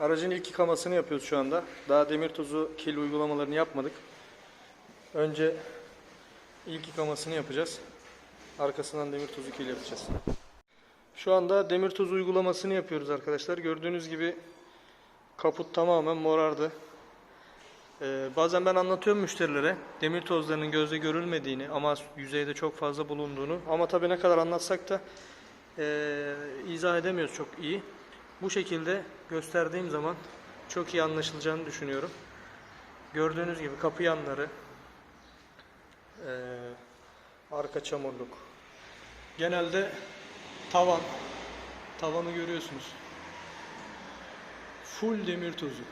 Aracın ilk yıkamasını yapıyoruz şu anda. Daha demir tozu kil uygulamalarını yapmadık. Önce ilk yıkamasını yapacağız. Arkasından demir tozu kil yapacağız. Şu anda demir tozu uygulamasını yapıyoruz arkadaşlar. Gördüğünüz gibi kaput tamamen morardı. Ee, bazen ben anlatıyorum müşterilere demir tozlarının gözle görülmediğini ama yüzeyde çok fazla bulunduğunu. Ama tabii ne kadar anlatsak da ee, izah edemiyoruz çok iyi. Bu şekilde gösterdiğim zaman çok iyi anlaşılacağını düşünüyorum. Gördüğünüz gibi kapı yanları, ee, arka çamurluk. Genelde tavan, tavanı görüyorsunuz. Full demir tozu.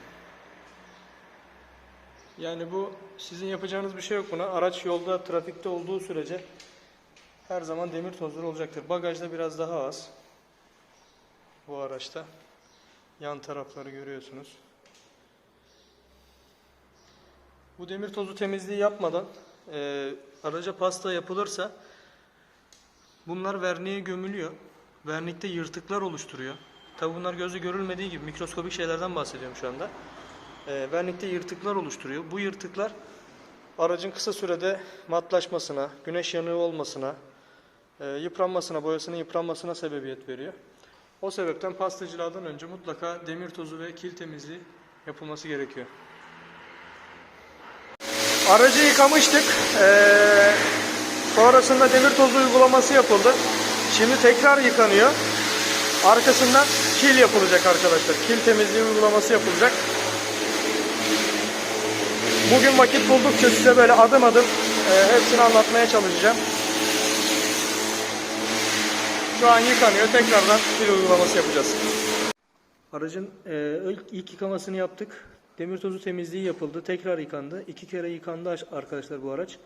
Yani bu sizin yapacağınız bir şey yok buna. Araç yolda, trafikte olduğu sürece her zaman demir tozları olacaktır. Bagajda biraz daha az. Bu araçta. Yan tarafları görüyorsunuz. Bu demir tozu temizliği yapmadan e, araca pasta yapılırsa bunlar verniğe gömülüyor. Vernikte yırtıklar oluşturuyor. Tabi bunlar gözle görülmediği gibi mikroskobik şeylerden bahsediyorum şu anda. E, vernikte yırtıklar oluşturuyor. Bu yırtıklar aracın kısa sürede matlaşmasına, güneş yanığı olmasına, e, yıpranmasına, boyasının yıpranmasına sebebiyet veriyor. O sebepten pastacılardan önce mutlaka demir tozu ve kil temizliği yapılması gerekiyor. Aracı yıkamıştık. Ee, sonrasında demir tozu uygulaması yapıldı. Şimdi tekrar yıkanıyor. Arkasından kil yapılacak arkadaşlar. Kil temizliği uygulaması yapılacak. Bugün vakit buldukça size böyle adım adım e, hepsini anlatmaya çalışacağım. Şu an yıkanıyor. Tekrardan kil uygulaması yapacağız. Aracın e, ilk, yıkamasını yaptık. Demir tozu temizliği yapıldı. Tekrar yıkandı. İki kere yıkandı aş- arkadaşlar bu araç.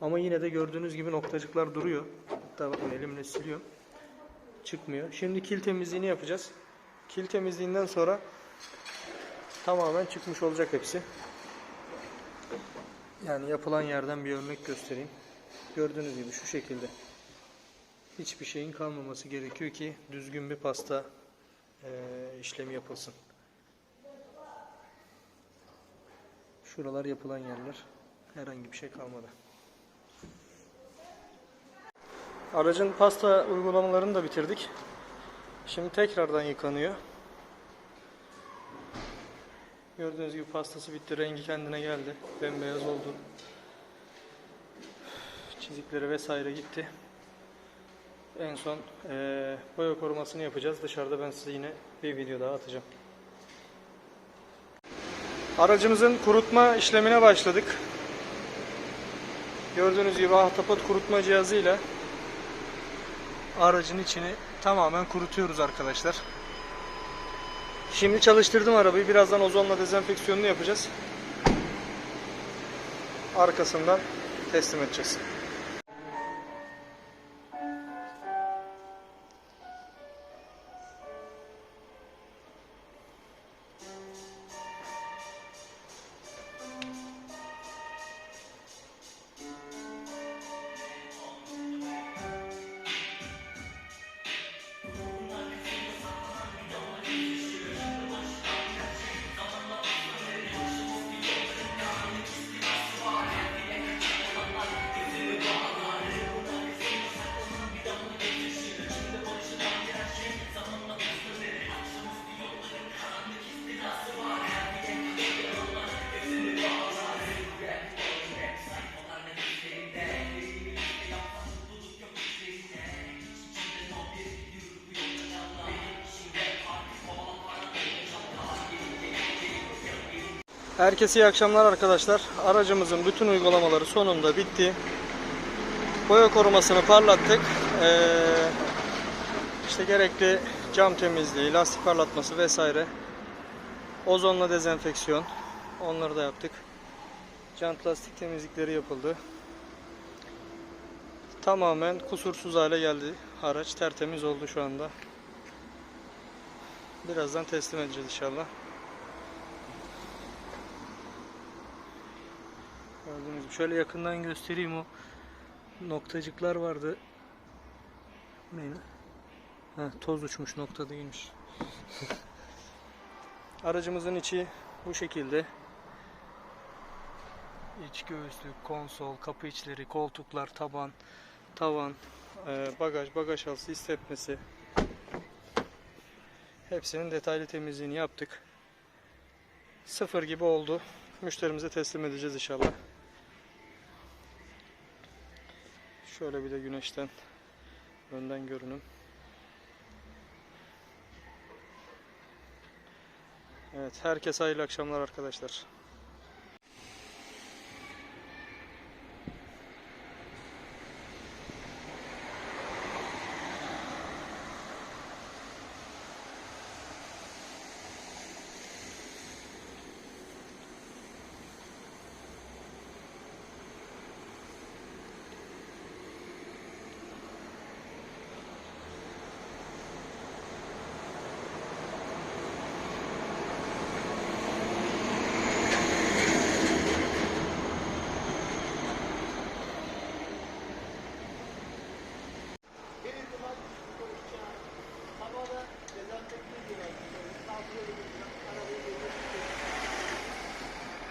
Ama yine de gördüğünüz gibi noktacıklar duruyor. Hatta bakın elimle siliyorum. Çıkmıyor. Şimdi kil temizliğini yapacağız. Kil temizliğinden sonra tamamen çıkmış olacak hepsi. Yani yapılan yerden bir örnek göstereyim. Gördüğünüz gibi şu şekilde. Hiçbir şeyin kalmaması gerekiyor ki düzgün bir pasta eee, işlemi yapılsın. Şuralar yapılan yerler. Herhangi bir şey kalmadı. Aracın pasta uygulamalarını da bitirdik. Şimdi tekrardan yıkanıyor. Gördüğünüz gibi pastası bitti. Rengi kendine geldi. Bembeyaz oldu. Çizikleri vesaire gitti. En son eee boya korumasını yapacağız. Dışarıda ben size yine bir video daha atacağım. Aracımızın kurutma işlemine başladık. Gördüğünüz gibi ahtapot kurutma cihazıyla aracın içini tamamen kurutuyoruz arkadaşlar. Şimdi çalıştırdım arabayı. Birazdan ozonla dezenfeksiyonunu yapacağız. Arkasından teslim edeceğiz. Herkese iyi akşamlar arkadaşlar. Aracımızın bütün uygulamaları sonunda bitti. Boya korumasını parlattık. Ee, işte gerekli cam temizliği, lastik parlatması vesaire. Ozonla dezenfeksiyon. Onları da yaptık. Jant lastik temizlikleri yapıldı. Tamamen kusursuz hale geldi. Araç tertemiz oldu şu anda. Birazdan teslim edeceğiz inşallah. Gördüğünüz. Şöyle yakından göstereyim o noktacıklar vardı. Bu Ne? Ha, toz uçmuş nokta değilmiş. Aracımızın içi bu şekilde. İç göğüslük, konsol, kapı içleri, koltuklar, taban, tavan, e, bagaj, bagaj altı, istepmesi. Hepsinin detaylı temizliğini yaptık. Sıfır gibi oldu. Müşterimize teslim edeceğiz inşallah. Şöyle bir de güneşten önden görünüm. Evet, herkese hayırlı akşamlar arkadaşlar.